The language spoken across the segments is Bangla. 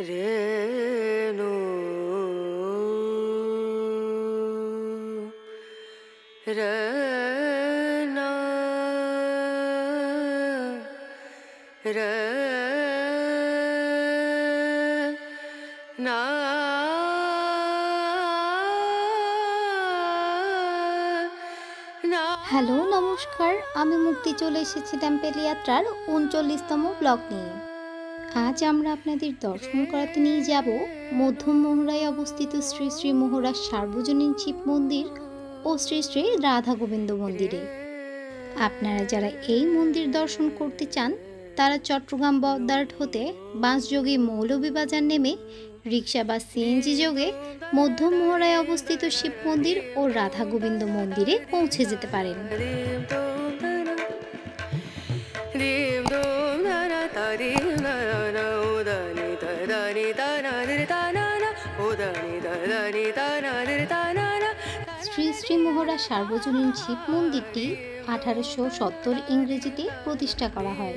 রেণু রনা না হ্যালো নমস্কার। আমি মুক্তি চলে এসেছি টেম্পেল যাত্রার উনচল্লিশতম ব্লগ নিয়ে। আজ আমরা আপনাদের দর্শন করাতে নিয়ে যাব মধ্যম মোহরায় অবস্থিত শ্রী শ্রী মোহরা সার্বজনীন শিব মন্দির ও শ্রী শ্রী রাধা গোবিন্দ মন্দিরে। আপনারা যারা এই মন্দির দর্শন করতে চান, তারা চট্টগ্রাম বদার্ট হতে বাঁশযোগে মৌলভীবাজার নেমে রিক্সা বা সিএনজি যোগে মধ্যম মোহরায় অবস্থিত শিব মন্দির ও রাধা গোবিন্দ মন্দিরে পৌঁছে যেতে পারেন। শ্রী শ্রী মোহরা সার্বজনীন শিব মন্দিরটি আঠারোশো সত্তর ইংরেজিতে প্রতিষ্ঠা করা হয়।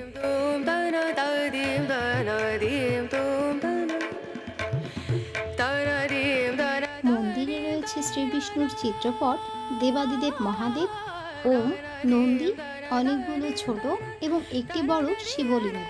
মন্দিরে রয়েছে শ্রী বিষ্ণুর চিত্রপট, দেবাদিদেব মহাদেব, ওম, নন্দী, অনেকগুলো ছোট এবং একটি বড় শিবলিঙ্গ।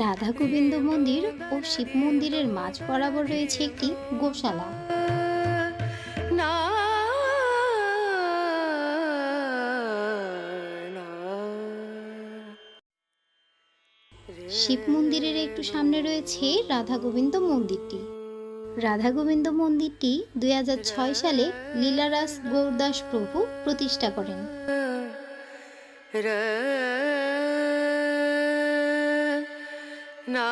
রাধা গোবিন্দ মন্দির ও শিব মন্দিরের মাঝ বরাবর রয়েছে একটি গোশালা। শিব মন্দিরের একটু সামনে রয়েছে রাধা গোবিন্দ মন্দিরটি। রাধা গোবিন্দ মন্দিরটি দুই হাজার ছয় সালে লীলারাস গৌরদাস প্রভু প্রতিষ্ঠা করেন। র না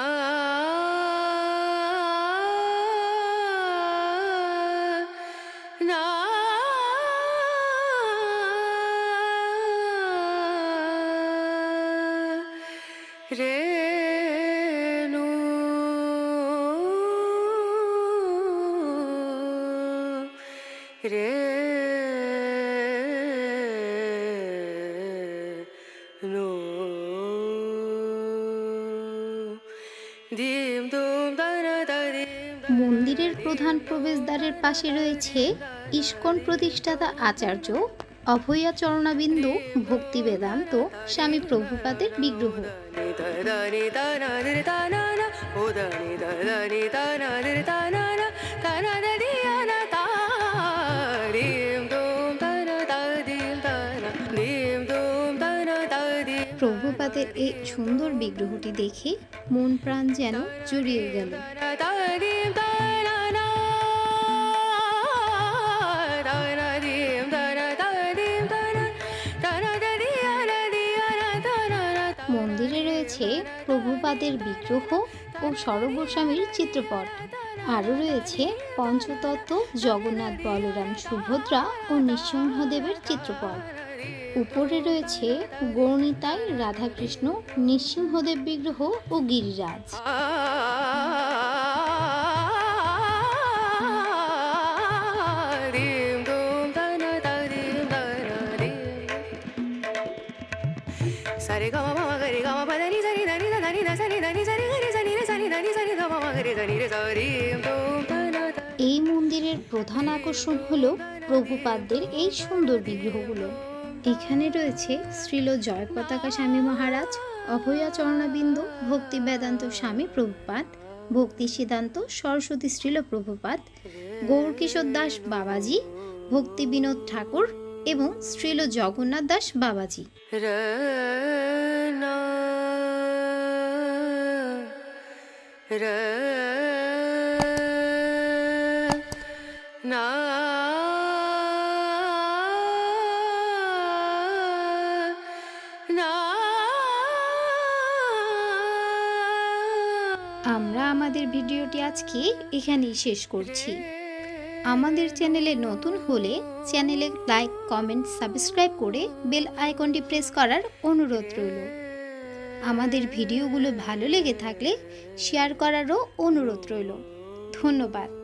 মন্দিরের প্রধান প্রবেশদ্বারের পাশে রয়েছে ইস্কন প্রতিষ্ঠাতা আচার্য অভয়া চরণাবিন্দু ভক্তি বেদান্ত স্বামী প্রভুপাদের বিগ্রহ প্রভুপাদের এই সুন্দর বিগ্রহটি দেখে মন প্রাণ যেন জড়িয়ে গেল। মন্দিরে রয়েছে প্রভুপাদের বিগ্রহ ও সরগোস্বামীর চিত্রপট। আরও রয়েছে পঞ্চতত্ত্ব, জগন্নাথ বলরাম সুভদ্রা ও নৃসিংহদেবের চিত্রপট। উপরে রয়েছে গৌণিতায় রাধাকৃষ্ণ, নৃসিংহদেব বিগ্রহ ও গিরিরাজ। এই মন্দিরের প্রধান আকর্ষণ হল প্রভুপাদদের এই সুন্দর বিগ্রহগুলো। এখানে রয়েছে শ্রীল জয় পতাকা স্বামী মহারাজ, অভয়া চরণাবিন্দ, ভক্তি বেদান্ত স্বামী প্রভুপাত ভক্তি সিদ্ধান্ত সরস্বতী শ্রীল প্রভুপাদ গৌরকিশোর দাস বাবাজি, ভক্তি বিনোদ ঠাকুর এবং শ্রীল জগন্নাথ দাস বাবাজি। না। আমরা আমাদের ভিডিওটি আজকে এখানেই শেষ করছি। আমাদের চ্যানেলে নতুন হলে চ্যানেলে লাইক, কমেন্ট, সাবস্ক্রাইব করে বেল আইকনটি প্রেস করার অনুরোধ রইল। আমাদের ভিডিওগুলো ভালো লেগে থাকলে শেয়ার করারও অনুরোধ রইল। ধন্যবাদ।